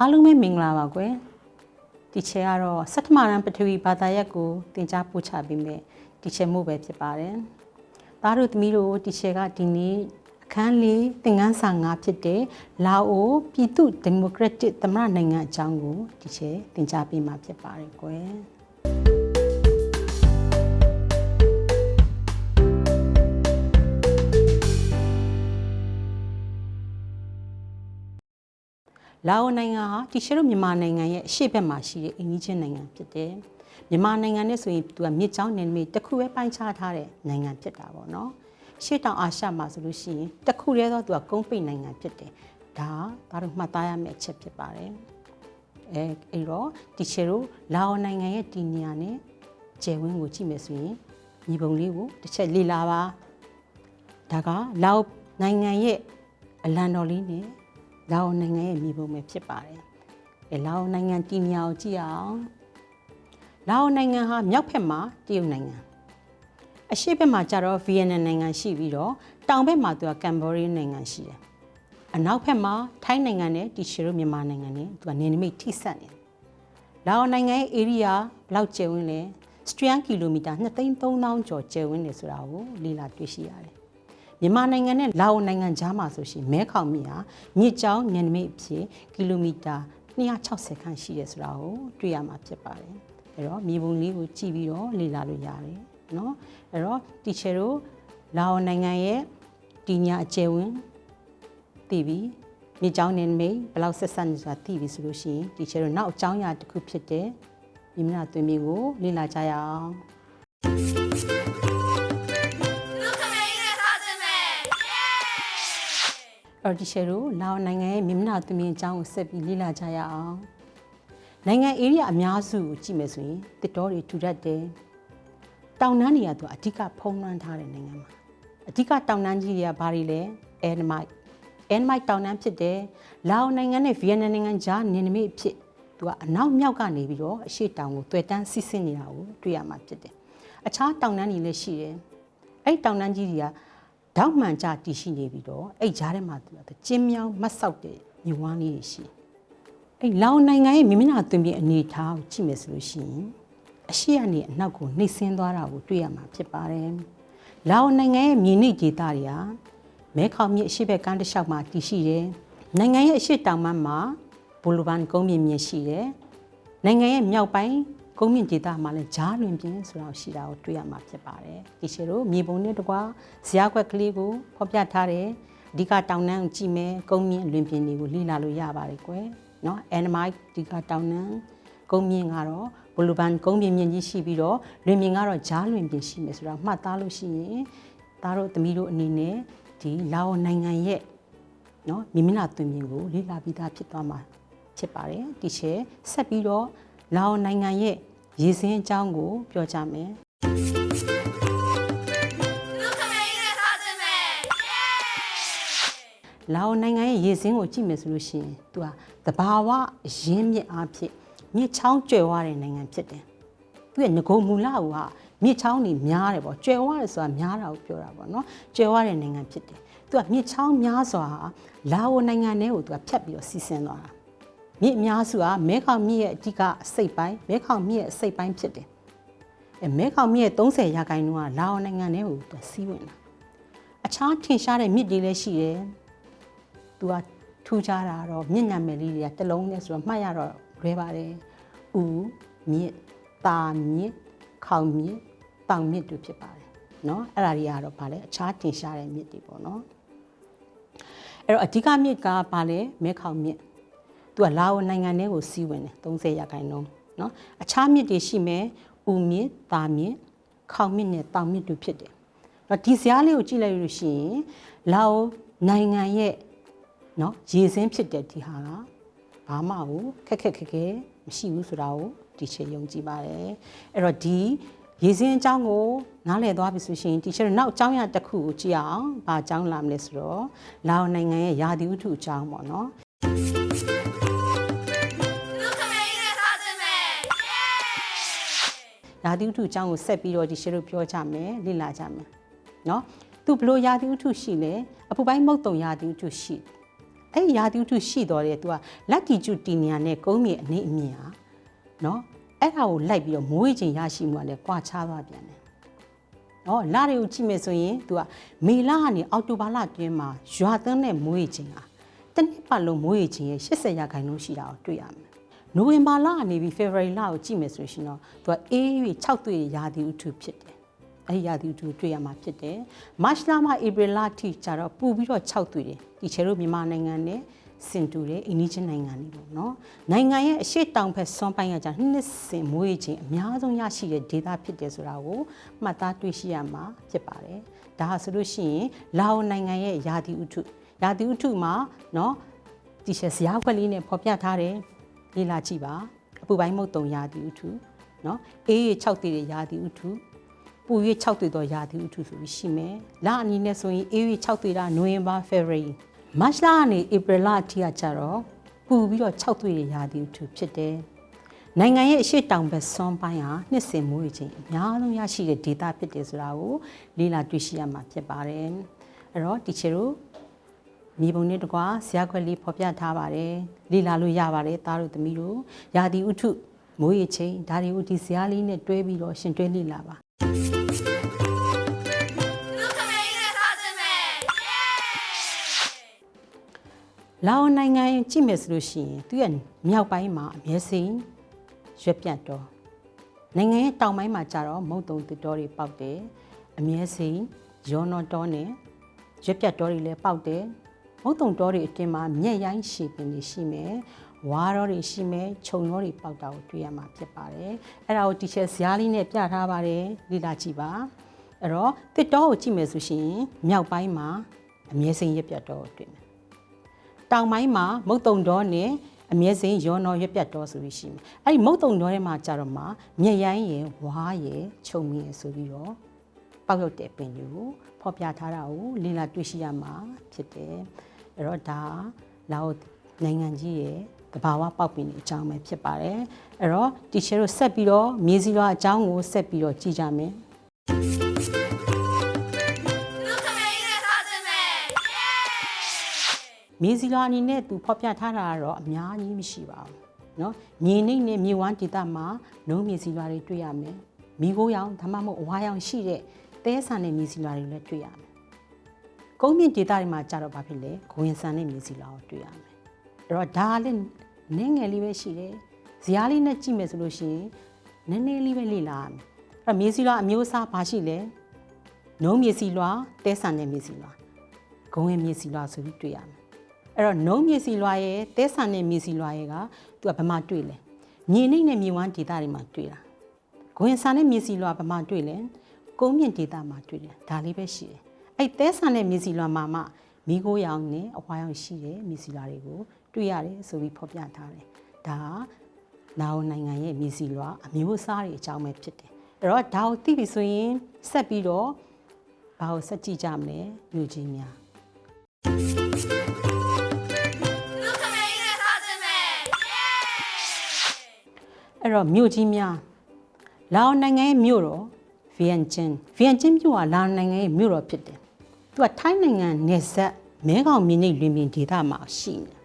အားလုံးပဲမင်္ဂလာပါကွယ်ဒီချေကတော့စက်ထမရန်ပထဝီဘာသာရပ်ကိုသင်ကြားပို့ချပေးမယ်ဒီချေမှုပဲဖြစ်ပါတယ်သားတို့သမီးတို့ဒီချေကဒီနေ့အခန်းလေးသင်ခန်းစာ၅ဖြစ်တဲ့လာအိုပြည်သူဒီမိုကရက်တစ်သမ္မတနိုင်ငံအကြောင်းကိုဒီချေသင်ကြားပေးမှာဖြစ်ပါတယ်ကွယ် လာအိုနိုင်ငံဟာဒီရှေ့တို့မြန်မာနိုင်ငံရဲ့အရှေ့ဘက်မှာရှိတဲ့အိမ်ကြီးချင်းနိုင်ငံဖြစ်တယ်။မြန်မာနိုင်ငံနဲ့ဆိုရင်သူကမြစ်ကြောင်းနယ်နိမိတ်တစ်ခုပဲပိုင်းခြားထားတဲ့နိုင်ငံဖြစ်တာပေါ့နော်။ရှေ့တောင်အာရှမှာဆိုလို့ရှိရင်တစ်ခုတည်းသောသူကကုန်းပိတ်နိုင်ငံဖြစ်တယ်။ဒါဒါတို့မှတ်သားရမယ့်အချက်ဖြစ်ပါတယ်။အဲအဲ့တော့ဒီရှေ့တို့လာအိုနိုင်ငံရဲ့ဒီနေရာနဲ့ကျယ်ဝန်းကိုကြည့်မယ်ဆိုရင်ညီပုံလေးကိုတစ်ချက်လေ့လာပါ။ဒါကလာအိုနိုင်ငံရဲ့အလံတော်လေးနဲ့ လာအိုနိုင်ငံရဲ့မြေပုံပဲဖြစ်ပါတယ်။အဲလာအိုနိုင်ငံတည်မြာကိုကြည့်အောင်။လာအိုနိုင်ငံဟာမြောက်ဘက်မှာတရုတ်နိုင်ငံ။အရှေ့ဘက်မှာကျတော့ဗီယက်နမ်နိုင်ငံရှိပြီးတော့တောင်ဘက်မှာသူကကမ်ဘောဒီးနိုင်ငံရှိတယ်။အနောက်ဘက်မှာထိုင်းနိုင်ငံနဲ့တီရှီရိုမြန်မာနိုင်ငံနဲ့သူကနေနမိတ်ထိစပ်နေတယ်။လာအိုနိုင်ငံရဲ့ area ဘယ်လောက်ကျယ်ဝန်းလဲစတရန်ကီလိုမီတာ2,3000ကျော်ကျယ်ဝန်းနေဆိုတာကိုလေ့လာတွေ့ရှိရတယ်။ မြန်မာနိုင်ငံနဲ့လာအိုနိုင်ငံကြားမှာဆိုရှင်မဲခေါင်မြစ်ဟာမြစ်ကြောင်းနယ်နိမိတ်အဖြစ်ကီလိုမီတာ260ခန့်ရှိတယ်ဆိုတာကိုတွေ့ရမှာဖြစ်ပါတယ်။အဲတော့မြေပုံလေးကိုကြည့်ပြီးတော့လေ့လာလို့ရတယ်နော်။အဲတော့တီချယ်တို့လာအိုနိုင်ငံရဲ့တီညာအကျယ်ဝန်းသိပြီမြေကြောင်းနယ်နိမိတ်ဘယ်လောက်ဆက်ဆက်နေဆိုတာသိပြီဆိုလို့ရှိရင်တီချယ်တို့နောက်အကြောင်းအရာတစ်ခုဖြစ်တဲ့မြေမြသွင်းမြေကိုလေ့လာကြရအောင် အော်ဒီရှယ်တို့လာအိုနိုင်ငံရဲ့မြင်းမနာသမင်းအကြောင်းကိုဆက်ပြီးလေ့လာကြရအောင်နိုင်ငံ area အများစုကိုကြည့်မယ်ဆိုရင်တစ်တော်တွေထူထပ်တယ်တောင်တန်းတွေကသူအဓိကဖုံးလွှမ်းထားတဲ့နိုင်ငံမှာအဓိကတောင်တန်းကြီးတွေကဘာတွေလဲအဲနမိုက်အဲနမိုက်တောင်တန်းဖြစ်တယ်လာအိုနိုင်ငံနဲ့ဗီယက်နမ်နိုင်ငံကြားနယ်နိမိတ်အဖြစ်သူကအနောက်မြောက်ကနေပြီးတော့အရှေ့တောင်ကိုတွေ့တန်းစီးဆင်းနေတာကိုတွေ့ရမှာဖြစ်တယ်အခြားတောင်တန်းတွေလည်းရှိတယ်အဲ့တောင်တန်းကြီးတွေက တောက်မှန်ကြတည်ရှိနေပြီးတော့အဲ့ကြားထဲမှာသူကကျင်းမြောင်းမတ်ဆောက်တဲ့ညီဝမ်းလေးတွေရှိအဲ့လောင်နိုင်ငံရဲ့မိမနာသွင်းပြအနေထားကိုကြည့်မယ်ဆိုလို့ရှိရင်အရှိကနေအနောက်ကိုနှိမ့်ဆင်းသွားတာကိုတွေ့ရမှာဖြစ်ပါတယ်။လောင်နိုင်ငံရဲ့မြေနိမ့်ဒေသတွေကမဲခေါင်မြစ်အရှိဘက်ကမ်းတစ်လျှောက်မှာတည်ရှိတယ်။နိုင်ငံရဲ့အရှိတောင်ဘက်မှာဘူလိုဗန်ကုန်းမြင့်မြင့်ရှိတယ်။နိုင်ငံရဲ့မြောက်ပိုင်း ကုန်းမြင့်ဒေသမှာလည်းဂျားလွင်ပြင်းဆိုတာရှိတာကိုတွေ့ရမှာဖြစ်ပါတယ်။ဒီရှိတို့မြေပုံနဲ့တကွာဇရာခွက်ကလေးကိုဖော်ပြထားတယ်။အဓိကတောင်တန်းကိုကြည့်မယ်ကုန်းမြင့်လွင်ပြင်းတွေကိုလေ့လာလို့ရပါတယ်ကွယ်။နော်။ Anamite အဓိကတောင်တန်းကုန်းမြင့်ကတော့ဘူလိုဗန်ကုန်းမြင့်မြင့်ကြီးရှိပြီးတော့လွင်မြင့်ကတော့ဂျားလွင်ပြင်းရှိမယ်ဆိုတော့မှတ်သားလို့ရှိရင်သားတို့သမီးတို့အနေနဲ့ဒီလာအိုနိုင်ငံရဲ့နော်မိမနာသွင်မြင်ကိုလေ့လာပြီးသားဖြစ်သွားမှာဖြစ်ပါတယ်ဒီချေဆက်ပြီးတော့လာအိုနိုင်ငံရဲ့ ရေစင်းအကြောင်းကို ပြောကြမယ်လူခမေးနဲ့ထားခြင်းပဲယေလာအိုနိုင်ငံရဲ့ရေစင်းကိုကြည့်မယ်ဆိုလို့ရှိရင်သူကတဘာဝရင်းမြစ်အားဖြင့်မြစ်ချောင်းကျွယ်ဝတဲ့နိုင်ငံဖြစ်တယ်။သူရဲ့ငကုံမူလကမြစ်ချောင်းတွေများတယ်ပေါ့ကျွယ်ဝတယ်ဆိုတာများတာကိုပြောတာပေါ့နော်ကျွယ်ဝတဲ့နိုင်ငံဖြစ်တယ်။သူကမြစ်ချောင်းများစွာလာအိုနိုင်ငံထဲကိုသူကဖြတ်ပြီးတော့စီးဆင်းသွားတာ။ မြစ်အများစုကမဲခေါင်မြစ်ရဲ့အဓိကအစိတ်ပိုင်းမဲခေါင်မြစ်ရဲ့အစိတ်ပိုင်းဖြစ်တယ်။အဲမဲခေါင်မြစ်ရဲ့30ရာခိုင်နှုန်းကလာအိုနိုင်ငံထဲကိုသူကစီးဝင်တာ။အခြားထင်ရှားတဲ့မြစ်တွေလည်းရှိတယ်။ သူကထူးခြားတာတော့မြင့်ညံမယ်လေးတွေကတစ်လုံးနဲ့ဆိုတော့မှတ်ရတော့လွဲပါတယ်။ဥမြင့်တာမြင့်ခေါင်မြင့်တောင်မြင့်တို့ဖြစ်ပါတယ်เนาะအဲ့ဒါတွေကတော့ဗာလဲအခြားတင်ရှားတဲ့မြင့်တွေပေါ့နော်အဲ့တော့အဓိကမြင့်ကဗာလဲမဲခေါင်မြင့် သူကလာအိုနိုင်ငံထဲကိုစီးဝင်တယ်30ရာခိုင်နှုန်းเนาะအခြားမြင့်တွေရှိမယ်ဥမြင့်တာမြင့်ခေါင်မြင့်နဲ့တောင်မြင့်တို့ဖြစ်တယ်တော့ဒီဇာတ်လေးကိုကြည့်လိုက်လို့ရှိရင်လာအိုနိုင်ငံရဲ့ เนาะရေစင်းဖြစ်တဲ့ဒီဟာကဘာမှကိုခက်ခက်ခက်ခဲမရှိဘူးဆိုတာကိုဒီချက်ယုံကြည်ပါတယ်အဲ့တော့ဒီရေစင်းအကြောင်းကိုနားလည်သွားပြီဆိုရှင်ဒီချက်နောက်အကြောင်းအရာတစ်ခုကိုကြည့်အောင်ဘာအကြောင်းလာမလဲဆိုတော့လာအိုနိုင်ငံရဲ့ယာတီဥထုအကြောင်းပေါ့နော် ယာတီဥထုအကြောင်းကိုဆက်ပြီးတော့ဒီချက်တို့ပြောကြမယ်လေ့လာကြမယ်เนาะသူဘလို့ယာတီဥထုရှိလဲအပူပိုင်းမုတ်တုံယာတီဥထုရှိတယ် အဲ့ဒီရာသီဥတုရှိတော်တယ်သူကလက်တီကျူတီနီယာနဲ့ကုန်းမြေအနေအမြင်ဟာနော်အဲ့ဒါကိုလိုက်ပြီးတော့မိုးရေချိန်ရရှိမှုကလည်းကွာခြားသွားပြန်တယ်နော်လတွေကိုကြည့်မယ်ဆိုရင်သူကမေလကနေအောက်တိုဘာလတွင်းမှာရွာသွန်းတဲ့မိုးရေချိန်ဟာတစ်နှစ်ပတ်လုံးမိုးရေချိန်ရဲ့80ရာခိုင်နှုန်းရှိတာကိုတွေ့ရမယ် နိုဝင်ဘာလကနေပြီးဖေဖော်ဝါရီလကိုကြည့်မယ်ဆိုရှင်တော့သူကအေး၍6တွေ့ရာသီဥတုဖြစ်တယ်အဲ့ဒီရာသီဥတုတွေ့ရမှာဖြစ်တယ်မတ်လမှဧပြီလထိကျတော့ပူပြီးတော့6တွေ့တယ်ဒီချေတို့မြန်မာနိုင်ငံနဲ့စင်တူတဲ့အိန္ဒိချင်းနိုင်ငံတွေပေါ့နော်နိုင်ငံရဲ့အရှိတောင်ဘက်ဆွန်ပိုင်းကကြာနှစ်စင်မွေးခြင်းအများဆုံးရရှိတဲ့ဒေသဖြစ်တယ်ဆိုတာကိုမှတ်သားတွေ့ရှိရမှာဖြစ်ပါတယ်ဒါဟာဆိုလို့ရှိရင်လာအိုနိုင်ငံရဲ့ရာသီဥတုရာသီဥတုမှာနော်ဒီချက်စရာခွက်လေးနဲ့ဖော်ပြထားတယ် လေ့လာကြည့်ပါအပူပိုင်းမုတ်တုံရာသီဥတုနော်အေးရ6တည်တဲ့ရာသီဥတုပူ၍6တွေ့သောရာသီဥတုဆိုပြီးရှိမယ်။လအနီနဲ့ဆိုရင်အေး၍6တွေ့တာနိုဝင်ဘာဖေဖော်ဝါရီမတ်လကနေဧပြီလအထိကကြတော့ပူပြီးတော့6တွေ့တဲ့ရာသီဥတုဖြစ်တယ်။နိုင်ငံရဲ့အရှိတောင်ဘက်ဆွန်ပိုင်းဟာနှစ်စဉ်မိုးရေချိန်အများဆုံးရရှိတဲ့ဒေသဖြစ်တယ်ဆိုတာကိုလေ့လာတွေ့ရှိရမှာဖြစ်ပါတယ်။အဲ့တော့တီချေတို့ မြေပုံနဲ့တကွာဇာခွက်လေးဖော်ပြထားပါတယ်။လေ့လာလို့ရပါတယ်သားတို့သမီးတို့ရာသီဥတုမိုးရေချိန်ဒါတွေကိုဒီဇာလေးနဲ့တွဲပြီးတော့ရှင်တွဲလေ့လာပါသူခမင်းနဲ့စားခြင်းပဲယေးလာအိုနိုင်ငံကြည့်မယ်ဆိုလို့ရှိရင်သူရဲ့မြောက်ပိုင်းမှာအမြဲစိန်ရွက်ပြတ်တော်နိုင်ငံရဲ့တောင်ပိုင်းမှာကျတော့မုတ်တုံတစ်တော်တွေပေါက်တယ်အမြဲစိန်ရောနော်တော်နဲ့ရွက်ပြတ်တော်တွေလည်းပေါက်တယ် မုတ်တုံတော်တွေအတင်မှာမြက်ရိုင်းရှည်ပင်တွေရှိမယ်ဝါတော်တွေရှိမယ်ခြုံတော်တွေပေါက်တာကိုတွေ့ရမှာဖြစ်ပါတယ်အဲ့ဒါကိုတီရှယ်ဇားလေးနဲ့ပြထားပါတယ်လေ့လာကြည့်ပါအဲ့တော့တစ်တော်ကိုကြည့်မယ်ဆိုရှင်မြောက်ပိုင်းမှာအမြဲစိန်ရွက်ပြတ်တော်ကိုတွေ့မယ်တောင်ပိုင်းမှာမုတ်တုံတော်နဲ့အမြဲစိန်ရောနော်ရွက်ပြတ်တော်ဆိုပြီးရှိမယ်။အဲ့ဒီမုတ်တုံတော်ထဲမှာကြတော့မှမြက်ရိုင်းရယ်ဝါးရယ်ခြုံမြင်ရယ်ဆိုပြီးတော့ပေါက်ရောက်တဲ့ပင်တွေကိုဖော်ပြထားတာကိုလေ့လာတွေ့ရှိရမှာဖြစ်တယ်။ အဲ့တော့ဒါလာအိုနိုင်ငံကြီးရဲ့တဘာဝပေါက်ပင်အကြောင်းပဲဖြစ်ပါတယ်။အဲ့တော့တီချာတို့ဆက်ပြီးတော့မြေစီလွာအကြောင်းကိုဆက်ပြီးတော့ကြည့်ကြမယ်။ သူခမင်းနဲ့စားခြင်းပဲယေး မြေစီလွာအနေနဲ့သူဖော်ပြထားတာကတော့အများကြီးမရှိပါဘူးเนาะမြေနှိမ့်နဲ့မြေဝမ်းဒေသမှာနှုံးမြေစီလွာတွေတွေ့ရမယ်မိခိုးရောင်ဒါမှမဟုတ်အဝါရောင်ရှိတဲ့တဲဆန်တဲ့မြေစီလွာတွေလည်းတွေ့ရမယ် ကုန်းမြင့်ဒေသတွေမှာကြတော့ဘာဖြစ်လဲဂဝင်ဆန်တဲ့မြေစီလွာကိုတွေ့ရမယ်အဲ့တော့ဒါလည်းနည်းငယ်လေးပဲရှိတယ်ဇာတ်လေးနဲ့ကြည့်မယ်ဆိုလို့ရှိရင်နည်းနည်းလေးပဲလေ့လာရမယ်အဲ့တော့မြေစီလွာအမျိုးအစားဘာရှိလဲနှုံးမြေစီလွာတဲဆန်တဲ့မြေစီလွာဂဝင်မြေစီလွာဆိုပြီးတွေ့ရမယ်အဲ့တော့နှုံးမြေစီလွာရဲ့တဲဆန်နဲ့မြေစီလွာရဲ့ကသူကဗမာတွေ့လဲမြေနှိမ့်နဲ့မြေဝမ်းဒေသတွေမှာတွေ့တာဂွင်ဆန်နဲ့မြေစီလွာဗမာတွေ့လဲကုန်းမြင့်ဒေသမှာတွေ့တယ်ဒါလေးပဲရှိတယ် အဲ့တဲဆန်နဲ့မြေစီလွာမှာမှမိခိုးရောင်နဲ့အဝါရောင်ရှိတဲ့မြေစီလွာတွေကိုတွေ့ရတယ်ဆိုပြီးဖော်ပြထားတယ်ဒါကလာအိုနိုင်ငံရဲ့မြေစီလွာအမျိုးအစားတွေအကြောင်းပဲဖြစ်တယ်အဲ့တော့ဒါကိုသိပြီဆိုရင်ဆက်ပြီးတော့ဘာကိုဆက်ကြည့်ကြမလဲမြို့ကြီးများသူခမင်းနဲ့စားခြင်းပဲယေးအဲ့တော့မြို့ကြီးများလာအိုနိုင်ငံရဲ့မြို့တော်ဗီယန်ကျင်းဗီယန်ကျင်းမြို့ဟာလာအိုနိုင်ငံရဲ့မြို့တော်ဖြစ်တယ်။ သူကထိုင်းနိုင်ငံနယ်စပ်မဲခေါင်မြင်းနှိပ်လွင်ပြင်ဒေသမှာရှိနေတယ်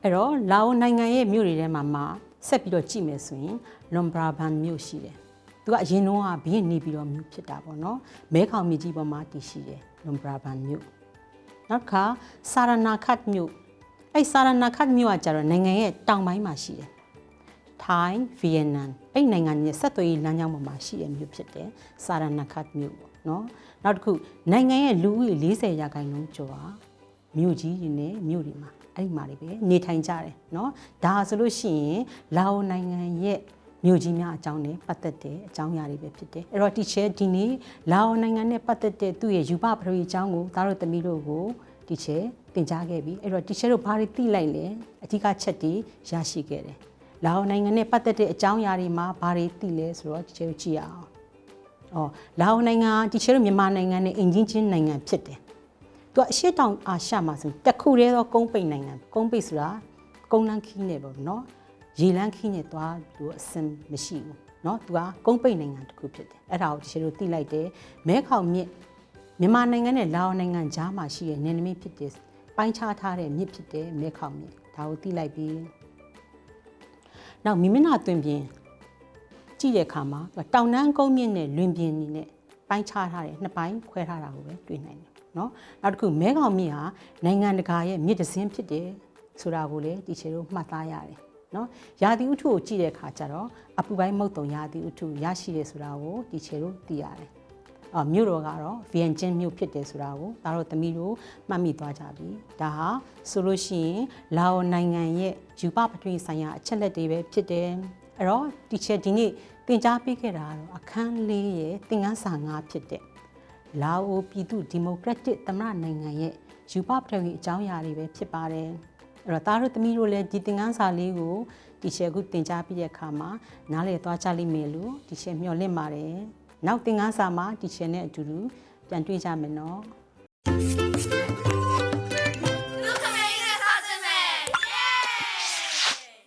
။အဲ့တော့လာအိုနိုင်ငံရဲ့မြို့တွေထဲမှာမှဆက်ပြီးတော့ကြည့်မယ်ဆိုရင်လွန်ဘရာဘန်မြို့ရှိတယ်။သူကအရင်တုန်းကဘီးနေပြီးတော့မြို့ဖြစ်တာပေါ့နော်။မဲခေါင်မြစ်ကြီးပေါ်မှာတည်ရှိတယ်လွန်ဘရာဘန်မြို့။နောက်တစ်ခါဆာရနာခတ်မြို့အဲ့ဆာရနာခတ်မြို့ကကျတော့နိုင်ငံရဲ့တောင်ပိုင်းမှာရှိတယ်။ထိုင်းဗီယက်နမ်အဲ့နိုင်ငံရဲ့ဆက်သွယ်ရေးလမ်းကြောင်းပေါ်မှာရှိတဲ့မြို့ဖြစ်တယ်စာရနခတ်မြို့ပေါ့ နော်နောက်တစ်ခုနိုင်ငံရဲ့လူဦးရေ40ရာခိုင်နှုန်းကျော်ဟာမြို့ကြီးတွေနဲ့မြို့တွေမှာအဲ့ဒီမှာတွေပဲနေထိုင်ကြတယ်နော်ဒါဆိုလို့ရှိရင်လာအိုနိုင်ငံရဲ့မြို့ကြီးများအကြောင်းနဲ့ပတ်သက်တဲ့အကြောင်းအရာတွေပဲဖြစ်တယ်အဲ့တော့တီချဲဒီနေ့လာအိုနိုင်ငံနဲ့ပတ်သက်တဲ့သူ့ရဲ့ယူပပရိအကြောင်းကိုသားတို့သမီးတို့ကိုတီချဲသင်ကြားခဲ့ပြီအဲ့တော့တီချဲတို့ဘာတွေသိလိုက်လဲအဓိကချက်တွေရရှိခဲ့တယ်လာအိုနိုင်ငံနဲ့ပတ်သက်တဲ့အကြောင်းအရာတွေမှာဘာတွေသိလဲဆိုတော့ဒီချေကိုကြည့်ရအောင်။ အော်လာအိုနိုင်ငံကဒီချေတို့မြန်မာနိုင်ငံနဲ့အင်ဂျင်ချင်းနိုင်ငံဖြစ်တယ်။သူကအရှေ့တောင်အာရှမှာဆိုတစ်ခုတည်းသောကုန်းပိတ်နိုင်ငံကုန်းပိတ်ဆိုတာကုန်းလန်းခီးနေပေါ့နော်။ရေလန်းခီးနေသွားလို့အစင်မရှိဘူး။နော်သူကကုန်းပိတ်နိုင်ငံတစ်ခုဖြစ်တယ်။အဲ့ဒါကိုဒီချေတို့သိလိုက်တယ်။မဲခေါင်မြစ်မြန်မာနိုင်ငံနဲ့လာအိုနိုင်ငံကြားမှာရှိတဲ့နယ်နိမိတ်ဖြစ်တဲ့ပိုင်းခြားထားတဲ့မြစ်ဖြစ်တဲ့မဲခေါင်မြစ်ဒါကိုသိလိုက်ပြီးနောက်မိမနာတွင်ပြင် ကြည့်တဲ့အခါမှာတောင်တန်းကုန်းမြင့်နဲ့လွင်ပြင်နေနဲ့ပိုင်းခြားထားတယ်နှစ်ပိုင်းခွဲထားတာကိုပဲတွေ့နိုင်တယ်နော်နောက်တစ်ခုမဲခေါင်မြစ်ဟာနိုင်ငံတကာရဲ့မြစ်တစ်စင်းဖြစ်တယ်ဆိုတာကိုလည်းဒီချေတို့မှတ်သားရတယ်နော်ရာသီဥတုကိုကြည့်တဲ့အခါကျတော့အပူပိုင်းမုတ်တုံရာသီဥတုရရှိတယ်ဆိုတာကိုဒီချေတို့သိရတယ်အာမြို့တော်ကတော့ဗီယန်ကျင်းမြို့ဖြစ်တယ်ဆိုတာကိုဒါတော့သမီးတို့မှတ်မိသွားကြပြီဒါဟာဆိုလို့ရှိရင်လာအိုနိုင်ငံရဲ့ယူပပထဝီဆိုင်ရာအချက်လက်တွေပဲဖြစ်တယ် အဲ့တော့ဒီချက်ဒီနေ့သင်ကြားပေးခဲ့တာကတော့အခန်းလေးရဲ့သင်ခန်းစာ၅ဖြစ်တဲ့လာအိုပြည်သူဒီမိုကရက်တစ်သမ္မတနိုင်ငံရဲ့ယူပပထဝီအကြောင်းအရာတွေပဲဖြစ်ပါတယ်အဲ့တော့သားတို့သမီးတို့လည်းဒီသင်ခန်းစာလေးကိုဒီချက်ခုသင်ကြားပြီးတဲ့အခါမှာနားလည်သွားကြလိမ့်မယ်လို့ဒီချက်မျှော်လင့်ပါတယ်နောက်သင်ခန်းစာမှာဒီချက်နဲ့အတူတူပြန်တွေ့ကြမယ်နော်